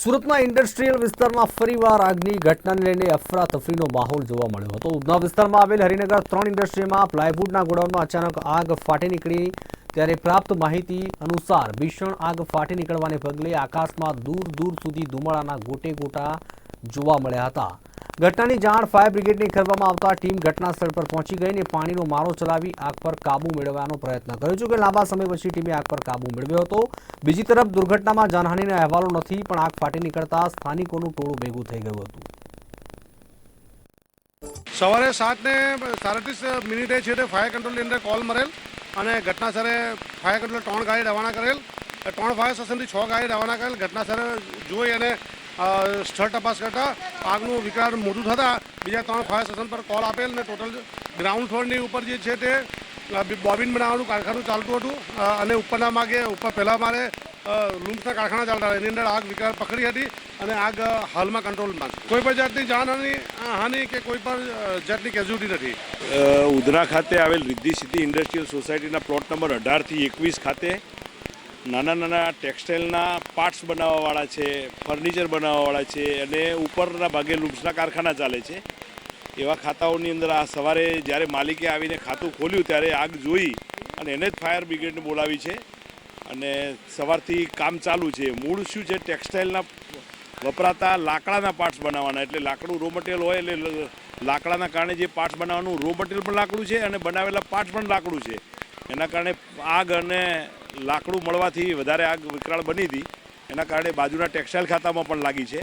સુરતના ઇન્ડસ્ટ્રીયલ વિસ્તારમાં ફરીવાર આગની ઘટનાને લઈને અફરાતફરીનો માહોલ જોવા મળ્યો હતો. ઉધના વિસ્તારમાં આવેલ હરિનગર ત્રણ ઇન્ડસ્ટ્રીમાં પ્લાયવુડના ગોડાઉનમાં અચાનક આગ ફાટી નીકળી. ત્યારે પ્રાપ્ત માહિતી અનુસાર ભીષણ આગ ફાટી નીકળવાને પગલે આકાશમાં દૂર દૂર સુધી ધુમાડાના ગોટે ગોટા જોવા મળ્યા હતા. ઘટનાની જાણ ફાયર બ્રિગેડને કરવામાં આવતા ટીમ ઘટના સ્થળ પર પહોંચી ગઈ અને પાણીનો મારો ચલાવી આગ પર કાબુ મેળવવાનો પ્રયત્ન કર્યો છે કે લાંબા સમય પછી ટીમે આગ પર કાબુ મેળવ્યો હતો. બીજી તરફ, દુર્ઘટનામાં જાનહાનીના અહેવાલો નથી, પણ આગ ફાટી નીકળતા સ્થાનિકોનું ટોળું ભેગું થઈ ગયું હતું. સવારે સાતને સાડત્રીસ મિનિટે છે તે ફાયર કંટ્રોલની અંદર કોલ મરેલ અને ઘટના સ્થળે ફાયર કંટ્રોલ ત્રણ ગાડી રવાના કરેલ. ત્રણ ફાયર સ્ટેશનથી છ ગાડી રવાના કરેલ. ઘટના સ્થળે જોઈ અને સ્થળ તપાસ કરતા આગનું વિકરાળ મોટું થતાં બીજા ત્રણ ફાયર સ્ટેશન પર કોલ આપેલ અને ટોટલ ગ્રાઉન્ડ ફ્લોરની ઉપર જે છે તે બોબિન બનાવવાનું કારખાનું ચાલતું હતું. અને ઉપરના માગે ઉપર પહેલાં મારે લૂમ્સના કારખાના ચાલતા હતા. એની અંદર આગ વિકરાળ પકડી હતી અને આગ હાલમાં કંટ્રોલમાં કોઈ પણ જાતની જાનહાની હાનિ કે કોઈ પણ જાતની કેઝ્યુટી નથી. ઉધરા ખાતે આવેલ રિદ્ધિ સિદ્ધિ ઇન્ડસ્ટ્રીયલ સોસાયટીના પ્લોટ નંબર અઢારથી એકવીસ ખાતે નાના નાના ટેક્સટાઇલના પાર્ટ્સ બનાવવાવાળા છે, ફર્નિચર બનાવવાવાળા છે અને ઉપરના ભાગે લૂમ્સના કારખાના ચાલે છે. એવા ખાતાઓની અંદર આ સવારે જ્યારે માલિકે આવીને ખાતું ખોલ્યું ત્યારે આગ જોઈ અને એને જ ફાયર બ્રિગેડને બોલાવી છે અને સવારથી કામ ચાલુ છે. મૂળ શું છે? ટેક્સટાઇલના વપરાતા લાકડાના પાર્ટ્સ બનાવવાના. એટલે લાકડું રો મટીરિયલ હોય એટલે લાકડાના કારણે જે પાર્ટ્સ બનાવવાનું રો મટીરિયલ પણ લાકડું છે અને બનાવેલા પાર્ટ્સ પણ લાકડું છે. એના કારણે આગ અને લાકડું મળવાથી વધારે આગ વિકરાળ બની હતી. એના કારણે બાજુના ટેક્સટાઇલ ખાતામાં પણ લાગી છે.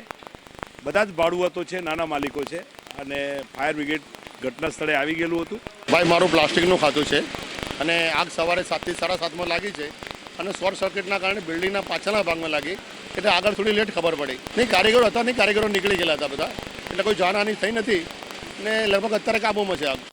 બધા જ ભાડુઆતો છે, નાના માલિકો છે અને ફાયર બ્રિગેડ ઘટના સ્થળે આવી ગયેલું હતું. ભાઈ, મારું પ્લાસ્ટિકનું ખાતું છે અને આગ સવારે સાતથી સાડા સાતમાં લાગી છે અને શોર્ટ સર્કિટના કારણે બિલ્ડિંગના પાછળના ભાગમાં લાગી. એટલે આગળ થોડી લેટ ખબર પડી. નહીં, કારીગરો હતા, નહીં, કારીગરો નીકળી ગયેલા હતા બધા. એટલે કોઈ જાનહાની થઈ નથી ને લગભગ અત્યારે કાબૂમાં છે આગ.